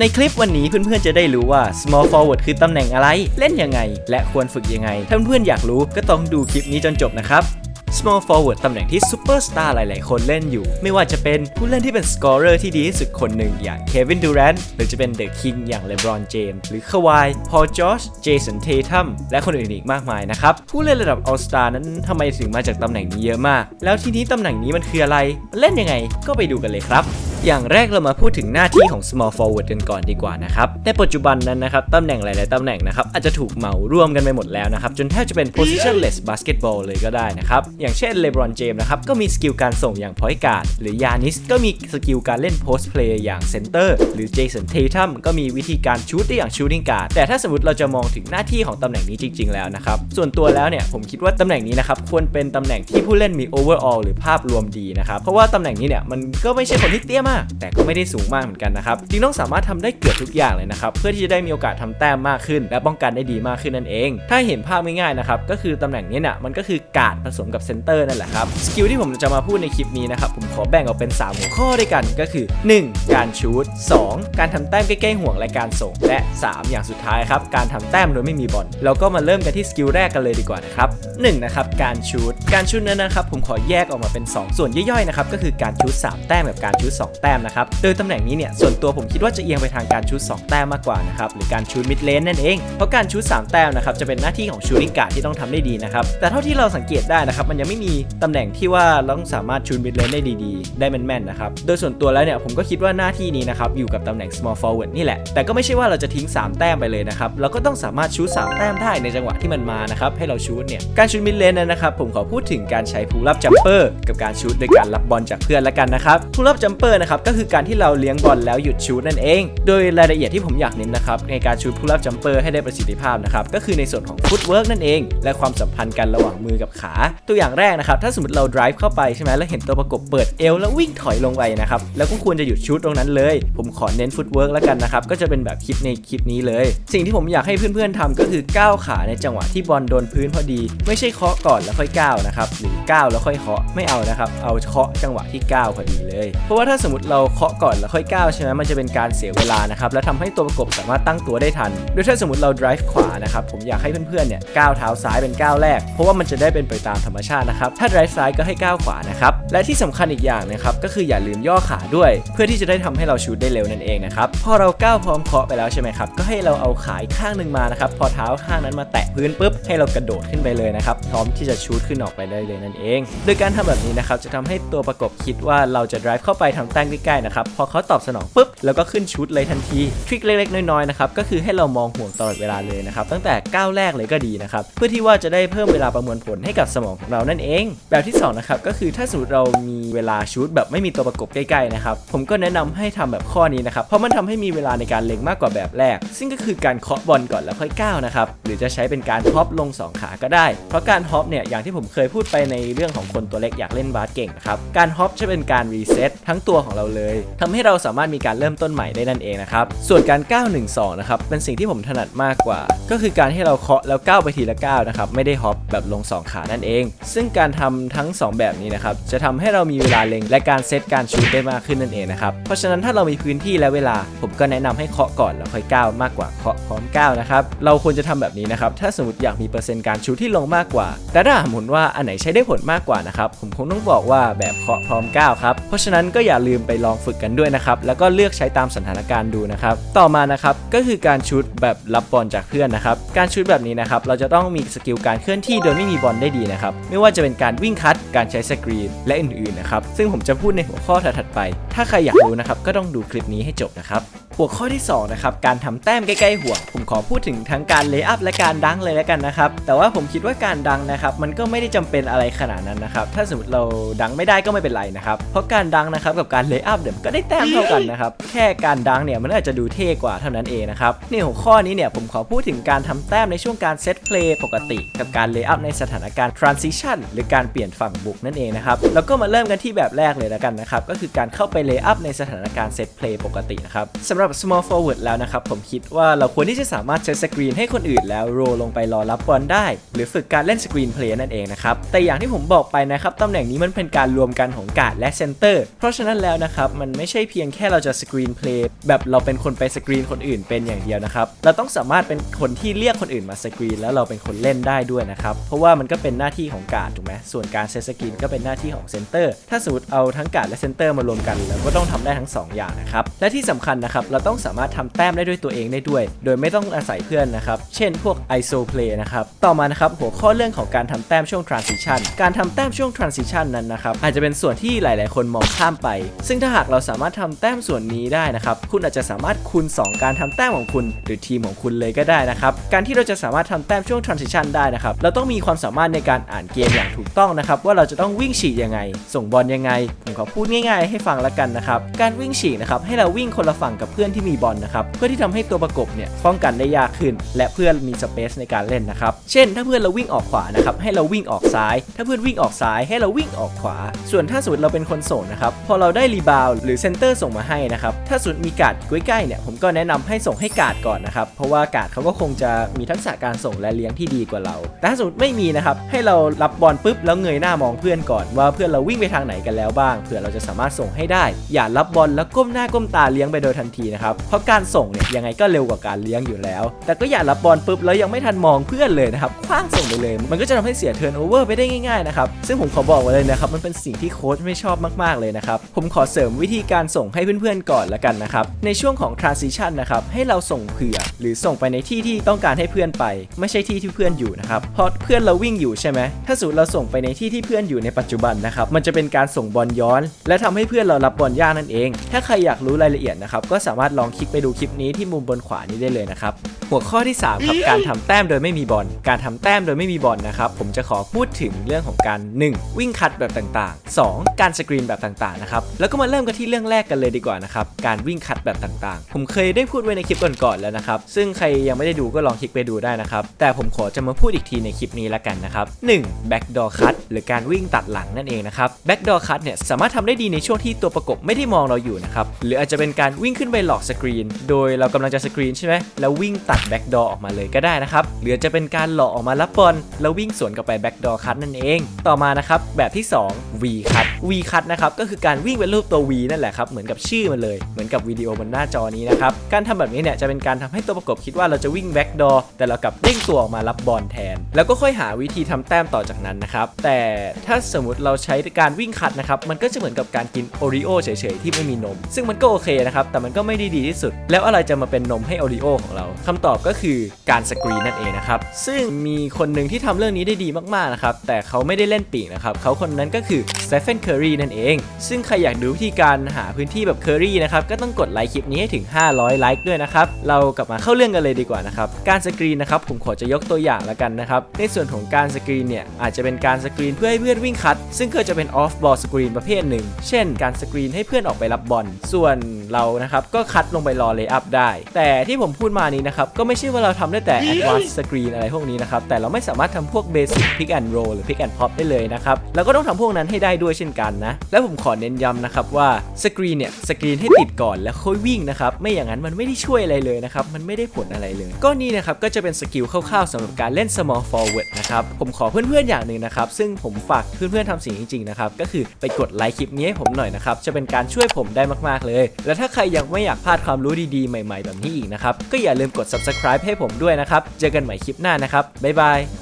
ในคลิปวันนี้เพื่อนๆจะได้รู้ว่า small forward คือตำแหน่งอะไร เล่นยังไง และควรฝึกยังไง ถ้าเพื่อนๆอยากรู้ก็ต้องดูคลิปนี้จนจบนะครับ small forward ตำแหน่งที่ซูเปอร์สตาร์หลายๆ คนเล่นอยู่ ไม่ว่าจะเป็นผู้เล่นที่เป็น scorer ที่ดีที่สุดคนหนึ่งอย่างเควินดูแรนหรือจะเป็นเดอะคิงอย่างเลบรอนเจมส์หรือคาวายพอลจอชเจสันเททัมและคนอื่นอีกมากมายนะครับ ผู้เล่นระดับ all star นั้นทำไมถึงมาจากตำแหน่งนี้เยอะมาก แล้วทีนี้ตำแหน่งนี้มันคืออะไร เล่นยังไงก็ไปดูกันเลยครับ อย่างแรกเรามาพูดถึงหน้าที่ของ small forward กันก่อนดีกว่านะครับ ในปัจจุบันนั้นนะครับตำแหน่งหลาย ๆ ตำแหน่งนะครับอาจจะถูกเหมารวมกันไปหมดแล้วนะครับ จนแทบจะเป็น positionless basketball เลยก็ได้นะครับ อย่างเช่นเลบรอนเจมส์นะครับก็มีสกิลการส่งอย่าง point guard หรือยานิสก็มีสกิลการเล่น post play อย่าง center หรือเจสันเททัมก็มีวิธีการชูตได้อย่าง shooting guard แต่ถ้าสมมติเราจะมองถึงหน้าที่ของตำแหน่งนี้จริง ๆ แล้วนะครับส่วนตัวแล้วเนี่ยผมคิดว่าตำแหน่งนี้นะครับควรเป็นตำแหน่งที่ผู้เล่นมี overall หรือภาพรวมดีนะครับเพราะว่าตำแหน่งนี้เนี่ยมันก็ไม่ใช่คนที่เตี้ยมากแต่ก็ไม่ได้สูงมากเหมือนกันนะครับจึงต้องสามารถทำได้เกือบทุกอย่างเลยนะครับเพื่อที่จะได้มีโอกาสทำแต้มมากขึ้น และป้องกันได้ดีมากขึ้นนั่นเอง ถ้าเห็นภาพง่ายๆนะครับก็คือตำแหน่งนี้เนี่ยมันก็คือการ์ดผสมกับเซนเตอร์นั่นแหละครับสกิลที่ผมจะมาพูดในคลิปนี้นะครับผมขอแบ่งออกเป็น 3 หัวข้อด้วยกันก็คือ 1. การชูต 2. การทำแต้มใกล้ๆห่วงและการส่ง และ 3 อย่างสุดท้ายครับการทำแต้มโดยไม่มีบอลเราก็มาเริ่มกันที่สกิลแรกกันเลยดีกว่านะครับ1นะครับการชูตการชูตนั้นนะครับผมขอแยกออกมาเป็น 2 ส่วนย่อยๆนะครับก็คือการชูต3แต้มกับการชูต2แต้มนะครับ โดยตำแหน่งนี้เนี่ยส่วนตัวผมคิดว่าจะเอียงไปทางการชูต2แต้มมากกว่านะครับหรือการชูตมิดเลนนั่นเอง เพราะการชูต3แต้มนะครับจะเป็นหน้าที่ของชูตติ้งการ์ดที่ต้องทำได้ดีนะครับแต่เท่าที่เราสังเกตได้นะครับมันยังไม่มีตำแหน่งที่ว่าเราต้องสามารถชูตมิดเลนได้ดีๆ ได้แม่นๆนะครับโดยส่วนตัวแล้วเนี่ยผมก็คิดว่าหน้าที่นี้นะครับอยู่กับตำแหน่ง small forward นี่แหละแต่ก็ไม่ใช่ว่าเราจะทิ้ง 3 แต้มไปเลยนะครับเราก็ต้องสามารถชูต3แต้มได้ในจังหวะที่มันมานะครับให้เราชูตเนี่ยการชูตมิดเลนนะครับผมขอพูดถึงการใช้พูลับจัมเปอร์กับการชูตโดยการรับบอลจากเพื่อนละกันนะครับพูลับจัมเปอร์นะครับก็คือการที่เราเลี้ยงบอลแล้วหยุดชูตนั่นเอง โดยรายละเอียดที่ผมอยากเน้นนะครับในการชูตพูลับจัมเปอร์ให้ได้ประสิทธิภาพนะครับก็คือในส่วนของฟุตเวิร์กนั่นเอง และความสัมพันธ์กันระหว่างมือกับขา ตัวอย่างแรกนะครับถ้าสมมติเรา drive เข้าไปใช่ไหมแล้วเห็นตัวประกบเปิดเอวแล้ววิ่งถอยลงไปนะครับแล้วก็ควรจะหยุดชูตตรงนั้นเลย ผมขอเน้นฟุตเวิร์กแล้วกันนะครับก็จะเป็นแบบคลิปในคลิปนี้เลย สิ่งที่ผมอยากให้เพื่อนๆทำก็คือก้าวขาในจังหวะที่บอลโดนพื้นพอดี ไม่ใช่เคาะก่อนแล้วค่อยก้าวนะครับหรือก้าวแล้วค่อยเคาะไม่เอานะครับเอาเคาะจังหวะที่ก้าวพอดีเลย เพราะว่าถ้าสมมติเราเคาะก่อนแล้วค่อยก้าวใช่ไหมมันจะเป็นการเสียเวลานะครับและทำให้ตัวประกบสามารถตั้งตัวได้ทัน โดยถ้าสมมติเรา drive ขวานะครับผมอยากให้เพื่อนๆเนี่ยก้าวเท้าซ้ายเป็นก้าวแรก เพราะว่ามันจะได้เป็นไปตามธรรมชาตินะครับถ้า drive ซ้ายก็ให้ก้าวขวานะครับและที่สำคัญอีกอย่างนะครับก็คืออย่าลืมย่อขาด้วย เพื่อที่จะได้ทำให้เราชูดได้เร็วนั่นเองนะครับพอเราก้าวพร้อมเคาะไปแล้วใช่ไหมครับก็ให้เราเอาขาอีกข้างหนึ่งมานะครับพอเท้าข้างนั้นมาแตะพื้นปุ๊บให้เรากระโดดขึ้นไปเลยนะครับพร้อมที่จะชูดขึ้นออกไปได้เลยนั่นเอง โดยการทำแบบนี้นะครับจะทำให้ตัวประกบคิดว่าเราจะ drive เข้าไปทำแต้มใกล้ๆนะครับพอเขาตอบสนองปุ๊บแล้วก็ขึ้นชูดเลยทันทีทริคเล็กๆ น้อยๆนะครับก็คือให้เรามองห่วงตลอดเวลาเลยนะครับตั้งแต่ก้าวแรกเลยก็ดีนะครับเพื่อที่ว่าจะได้เพิ่มเวลาประมวลผลให้กับสมองของเรานั่นเอง แบบที่สองนะครับก็คือถ้าสมมติเรามีเวลาชูดแบบไม่มีตัวประกบใกล้ๆนะครับผมก็แนะนำให้ทำแบบข้อนี้นะครับเพราะมันทำให้มีเวลาในการเล็งมากกว่าแบบแรก ซึ่งก็คือการเคาะบอลก่อนแล้วค่อยก้าวนะครับหรือจะใช้เป็นการฮอปลงสองขาก็ได้ เพราะการฮอปเนี่ยอย่างที่ผมเคยพูดไปในเรื่องของคนตัวเล็กอยากเล่นบาสเก่งนะครับการฮอปจะเป็นการรีเซ็ตทั้งตัวของเราเลยทำให้เราสามารถมีการเริ่มต้นใหม่ได้นั่นเองนะครับ ส่วนการก้าว1 2 นะครับ เป็นสิ่งที่ผมถนัดมากกว่า ก็คือการที่เราเคาะแล้วก้าวไปทีละก้าวนะครับ ไม่ได้ฮอปแบบลง 2 ขานั่นเอง ซึ่งการทำทั้ง 2 แบบนี้นะครับ จะทำให้เรามีเวลาเล็ง และการเซตการชูตได้มากขึ้นนั่นเองนะครับ เพราะฉะนั้นถ้าเรามีพื้นที่และเวลา ผมก็แนะนำให้เคาะก่อนแล้วค่อยก้าวมากกว่าเคาะพร้อมก้าวนะครับ เราควรจะทำแบบนี้นะครับ ถ้าสมมติอยากมีเปอร์เซ็นต์การชูตที่ลงมากกว่า แต่ถ้าสมมติว่าอันไหนใช้ได้ผลมากกว่านะครับ ผมคงต้องบอกว่าแบบเคาะพร้อมก้าวครับ เพราะฉะนั้นก็อย่าลืมไปลองฝึกกันด้วยนะครับ แล้วก็เลือกใช้ตามสถานการณ์ดูนะครับ ต่อมานะครับก็คือการชุดแบบรับบอลจากเพื่อนนะครับ การชุดแบบนี้นะครับเราจะต้องมีสกิลการเคลื่อนที่โดยไม่มีบอลได้ดีนะครับ ไม่ว่าจะเป็นการวิ่งคัด การใช้สกรีน และอื่นๆนะครับ ซึ่งผมจะพูดในหัวข้อถัดไป ถ้าใครอยากรู้นะครับก็ต้องดูคลิปนี้ให้จบนะครับ หัวข้อที่2นะครับการทำแต้มใกล้ๆห่วงผมขอพูดถึงทั้งการเลย์อัพและการดังเลยแล้วกันนะครับ แต่ว่าผมคิดว่าการดังนะครับมันก็ไม่ได้จำเป็นอะไรขนาดนั้นนะครับ ถ้าสมมติเราดังไม่ได้ก็ไม่เป็นไรนะครับ เพราะการดังนะครับกับการเลย์อัพเดี๋ยวก็ได้แต้มเท่ากันนะครับ แค่การดังเนี่ยมันอาจจะดูเท่กว่าเท่านั้นเองนะครับในหัวข้อนี้เนี่ยผมขอพูดถึงการทำแต้มในช่วงการเซตเพลย์ปกติ กับการเลย์อัพในสถานการณ์ transition หรือการเปลี่ยนฝั่งบุกนั่นเองนะครับ แล้วก็มาเริ่มกันที่แบบแรกเลยแล้วกันนะครับ ก็คือการเข้าไปเลย์อัพในสถานการณ์เซตเพลย์ปกตินะครับสำหรับรับ small forward แล้วนะครับ ผมคิดว่าเราควรที่จะสามารถเซตสกรีนให้คนอื่นแล้วโรลงไปรอรับบอลได้ หรือฝึกการเล่นสกรีนเพลย์นั่นเองนะครับ แต่อย่างที่ผมบอกไปนะครับตำแหน่งนี้มันเป็นการรวมกันของการ์ดและเซนเตอร์ เพราะฉะนั้นแล้วนะครับ มันไม่ใช่เพียงแค่เราจะสกรีนเพลย์แบบเราเป็นคนไปสกรีนคนอื่นเป็นอย่างเดียวนะครับ เราต้องสามารถเป็นคนที่เรียกคนอื่นมาสกรีนแล้วเราเป็นคนเล่นได้ด้วยนะครับ เพราะว่ามันก็เป็นหน้าที่ของการ์ดถูกไหมส่วนการเซตสกรีนก็เป็นหน้าที่ของเซนเตอร์ ถ้าสมมติเอาทั้งการ์ดและเซนเตอร์มารวมกัน เราก็ต้องทำได้ทั้งสอย่างนะครับ และที่สำคัญนะครับเราต้องสามารถทำแต้มได้ด้วยตัวเองได้ด้วย โดยไม่ต้องอาศัยเพื่อนนะครับ เช่น พวก ISO play นะครับ ต่อมานะครับหัวข้อเรื่องของการทำแต้มช่วง transition การทำแต้มช่วง transition นั้นนะครับอาจจะเป็นส่วนที่หลาย ๆ คนมองข้ามไป ซึ่งถ้าหากเราสามารถทำแต้มส่วนนี้ได้นะครับคุณอาจจะสามารถคูณ 2 การทำแต้มของคุณ หรือทีมของคุณเลยก็ได้นะครับการที่เราจะสามารถทำแต้มช่วง transition ได้นะครับเราต้องมีความสามารถในการอ่านเกมอย่างถูกต้องนะครับว่าเราจะต้องวิ่งฉีกยังไง ส่งบอลยังไงผมขอพูดง่าย ๆ ให้ฟังละกันนะครับการวิ่งฉีกนะครับให้เราวิ่งคนละฝั่งกับเพื่อนที่มีบอลนะครับเพื่อที่ทำให้ตัวประกบเนี่ยป้องกันได้ยากขึ้น และเพื่อนมีสเปซในการเล่นนะครับเช่น ถ้าเพื่อนเราวิ่งออกขวานะครับให้เราวิ่งออกซ้าย ถ้าเพื่อนวิ่งออกซ้ายให้เราวิ่งออกขวา ส่วนถ้าสมมติเราเป็นคนส่งนะครับพอเราได้รีบาวหรือเซนเตอร์ส่งมาให้นะครับถ้าสมมติมีการ์ดใกล้ๆเนี่ยผมก็แนะนำให้ส่งให้การ์ดก่อนนะครับเพราะว่าการ์ดเขาก็คงจะมีทักษะการส่งและเลี้ยงที่ดีกว่าเรา แต่ถ้าสมมติไม่มีนะครับให้เรารับบอลปุ๊บแล้วเงยหน้ามองเพื่อนก่อน ว่าเพื่อนเราวิ่งไปทางไหนกันแล้วบ้างเผื่อเราจะสามารถส่งให้ได้ อย่ารับบอลแล้วก้มหน้าก้มตาเลี้ยงไปโดยทันทีนะครับ เพราะการส่งเนี่ยยังไงก็เร็วกว่าการเลี้ยงอยู่แล้ว แต่ก็อย่ารับบอลปุ๊บแล้วยังไม่ทันมองเพื่อนเลยนะครับคว้างส่งไปเลย มันก็จะทำให้เสียเทิร์นโอเวอร์ไปได้ง่ายๆนะครับ ซึ่งผมขอบอกไว้เลยนะครับ มันเป็นสิ่งที่โค้ชไม่ชอบมากๆเลยนะครับ ผมขอเสริมวิธีการส่งให้เพื่อนๆก่อนละกันนะครับ ในช่วงของ transition นะครับ ให้เราส่งเผื่อ หรือส่งไปในที่ที่ต้องการให้เพื่อนไป ไม่ใช่ที่ที่เพื่อนอยู่นะครับ เพราะเพื่อนเราวิ่งอยู่ใช่ไหม ถ้าสมมติเราส่งไปในที่ที่เพื่อนอยู่ในปัจจุบันนะครับ มันจะเป็นการส่งบอลย้อน และทำให้เพื่อนเรารับบอลยากนั่นเอง ถ้าใครอยากรู้รายละเอียดนะครับ ก็สามารถลองคลิกไปดูคลิปนี้ที่มุมบนขวานี้ได้เลยนะครับ หัวข้อที่3ครับการทำแต้มโดยไม่มีบอล การทำแต้มโดยไม่มีบอลนะครับ ผมจะขอพูดถึงเรื่องของการ 1. วิ่งคัดแบบต่างๆ 2. การสกรีนแบบต่างๆนะครับ แล้วก็มาเริ่มกันที่เรื่องแรกกันเลยดีกว่านะครับ การวิ่งคัดแบบต่างๆ ผมเคยได้พูดไว้ในคลิปก่อนๆแล้วนะครับ ซึ่งใครยังไม่ได้ดูก็ลองคลิกไปดูได้นะครับ แต่ผมขอจะมาพูดอีกทีในคลิปนี้ละกันนะครับ 1. backdoor cut หรือการวิ่งตัดหลังนั่นเองนะครับ backdoor cut เนี่ยสามารถทำได้ดีในช่วงที่ตัวประกบไม่ได้มองเราอยู่นะครับ หรืออาจจะเป็นการวิ่งขึ้นไปหลอกสกรีน โดยเรากำลังจะสกรีนใช่ไหมแล้ววิ่งตัด backdoor ออกมาเลยก็ได้นะครับ หรือจะเป็นการหลอกออกมารับบอลแล้ววิ่งสวนกลับไป backdoor cut นั่นเอง ต่อมานะครับแบบที่ 2 V cut V cut นะครับก็คือการวิ่งเป็นรูปตัว V นั่นแหละครับเหมือนกับชื่อมันเลยเหมือนกับวิดีโอบนหน้าจอนี้นะครับการทำแบบนี้เนี่ยจะเป็นการทำให้ตัวประกบคิดว่าเราจะวิ่ง backdoor แต่เรากลับเด้งตัวออกมารับบอลแทน แล้วก็ค่อยหาวิธีทำแต้มต่อจากนั้นนะครับแต่ถ้าสมมติเราใช้การวิ่งคัดนะครับมันก็จะเหมือนกับการกินโอรีโอเฉยๆที่ไม่มีนม ซึ่งมันก็โอเคนะครับแต่มันก็ไม่ได้ดีที่สุด แล้วอะไรจะมาเป็นนมให้โอรีโอของเราคำตอบก็คือการสกรีนนั่นเองนะครับ ซึ่งมีคนหนึ่งที่ทำเรื่องนี้ได้ดีมากๆนะครับ แต่เขาไม่ได้เล่นปีกนะครับ เขาคนนั้นก็คือสเตฟ h นเคอรีนั่นเอง ซึ่งใครอยากดูวิธีการหาพื้นที่แบบเคอรีนะครับ ก็ต้องกดไลค์คลิปนี้ให้ถึง 500 ไลค์ด้วยนะครับ เรากลับมาเข้าเรื่องกันเลยดีกว่านะครับ การสกรีนนะครับ ผมขอจะยกตัวอย่างล้วกันนะครับ ในส่วนของการสกรีนเนี่ย อาจจะเป็นการสกรีนเพื่อให้เพื่อนวิ่งคัด ซึ่งก็จะเป็นออฟบอลสกรีนประเภทหนึ่ง เช่น การสกรีนให้เพื่อนออกไปรับบอล ส่วนเรานะครับ ก็คัดลงไปรอเลย์อัพได้ แต่ที่ผมพูดมานี้นะครับก็ไม่ใช่ว่าเราทำได้แต่ advanced screen อะไรพวกนี้นะครับแต่เราไม่สามารถทำพวก basic pick and roll หรือ pick and pop ได้เลยนะครับแล้วก็ต้องทำพวกนั้นให้ได้ด้วยเช่นกันนะและผมขอเน้นย้ำนะครับว่าสกรีนเนี่ยสกรีนให้ติดก่อนแล้วค่อยวิ่งนะครับไม่อย่างนั้นมันไม่ได้ช่วยอะไรเลยนะครับมันไม่ได้ผลอะไรเลย ก็นี่นะครับก็จะเป็นสกิลคร่าวๆสำหรับการเล่น small forward นะครับผมขอเพื่อนๆอย่างหนึ่งนะครับซึ่งผมฝากเพื่อนๆทำสิ่งจริงๆนะครับก็คือไปกดไลค์คลิปนี้ให้ผมหน่อยนะครับจะเป็นการช่วยผมได้มากๆเลย และถ้าใครยังไม่อยากพลาดความรู้ดีๆ ใหม่ๆ แบบนี้อีกนะครับ ก็อย่าลืมกด subscribe ให้ผมด้วยนะครับ เจอกันใหม่คลิปหน้านะครับ บ๊ายบาย